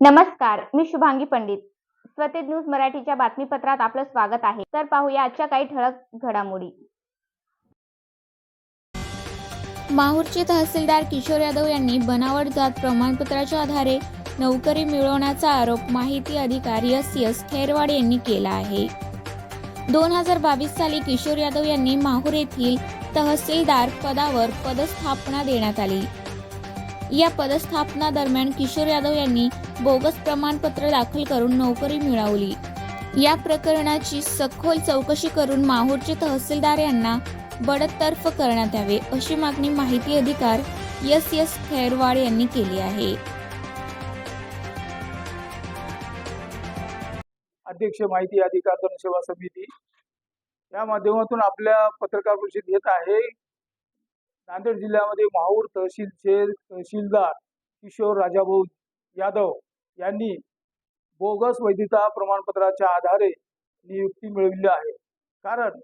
नमस्कार मी शुभांगी पंडित. स्वतेज न्यूज मराठीच्या बातमीपत्रात आपलं स्वागत आहे. तर पाहूया आजच्या काही ठळक घडामोडी. माहूरचे तहसीलदार किशोर यादव यांनी बनावट जात प्रमाणपत्राच्या आधारे नोकरी मिळवण्याचा आरोप माहिती अधिकारी एस. एस. खैरवाड यांनी केला आहे. दोन हजार बावीस साली किशोर यादव यांनी माहूर येथील तहसीलदार पदावर पदस्थापना देण्यात आली. या पदस्थापना दरम्यान किशोर यादव यांनी बोगस प्रमाणपत्र दाखल करून नोकरी मिळवली. या प्रकरणाची सखोल चौकशी करून माहूरचे तहसीलदार यांना बडतर्फ करण्यात यावे अशी मागणी माहिती अधिकार एस एस खैरवाड यांनी केली आहे. अध्यक्ष माहिती अधिकार जनसेवा समिती या माध्यमातून आपल्या पत्रकार परिषद घेत आहे. नांदेड जिल्ह्यामध्ये माहूर तहसीलचे तहसीलदार किशोर राजाभाऊ यादव यांनी बोगस वैधता प्रमाणपत्राच्या आधारे नियुक्ती मिळविली आहे. कारण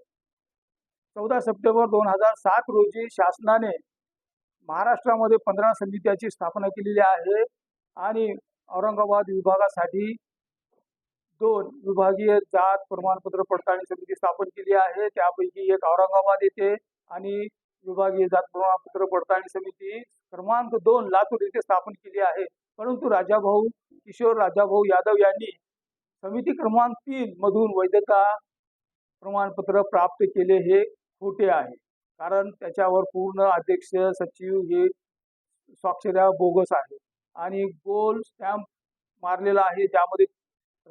चौदा सप्टेंबर दोन हजार सात रोजी शासनाने महाराष्ट्रामध्ये पंधरा समित्याची स्थापना केलेली आहे आणि औरंगाबाद विभागासाठी दोन विभागीय जात प्रमाणपत्र पडताळणी समिती स्थापन केली आहे. त्यापैकी एक औरंगाबाद येथे आणि विभागीय जात प्रमाणपत्र पडताळणी समिती क्रमांक दोन लातूर येथे स्थापन केली आहे. परंतु राजाभाऊ किशोर राजाभाऊ यादव यांनी समिती क्रमांक तीन मधून वैधता प्रमाणपत्र प्राप्त केले हे खोटे आहे. कारण त्याच्यावर पूर्ण अध्यक्ष सचिव हे स्वाक्षऱ्या बोगस आहे. आणि गोल स्टॅम्प मारलेला आहे ज्यामध्ये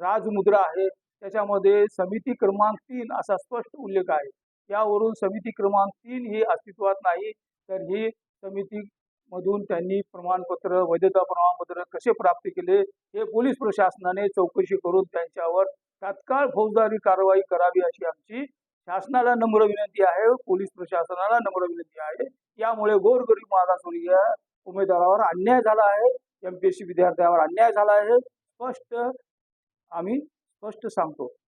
राजमुद्रा आहे. त्याच्यामध्ये समिती क्रमांक तीन असा स्पष्ट उल्लेख आहे. यावरून समिती क्रमांक तीन ही अस्तित्वात नाही. तर ही समिती मधून त्यांनी प्रमाणपत्र वैधता प्रमाणपत्र कसे प्राप्त केले हे पोलीस प्रशासनाने चौकशी करून त्यांच्यावर तात्काळ फौजदारी कारवाई करावी अशी आमची शासनाला नम्र विनंती आहे पोलीस प्रशासनाला नम्र विनंती आहे. यामुळे गोरगरीब मागासवर्गीय उमेदवारावर अन्याय झाला आहे. एम पी एस सी विद्यार्थ्यावर अन्याय झाला आहे. स्पष्ट आम्ही स्पष्ट सांगतो.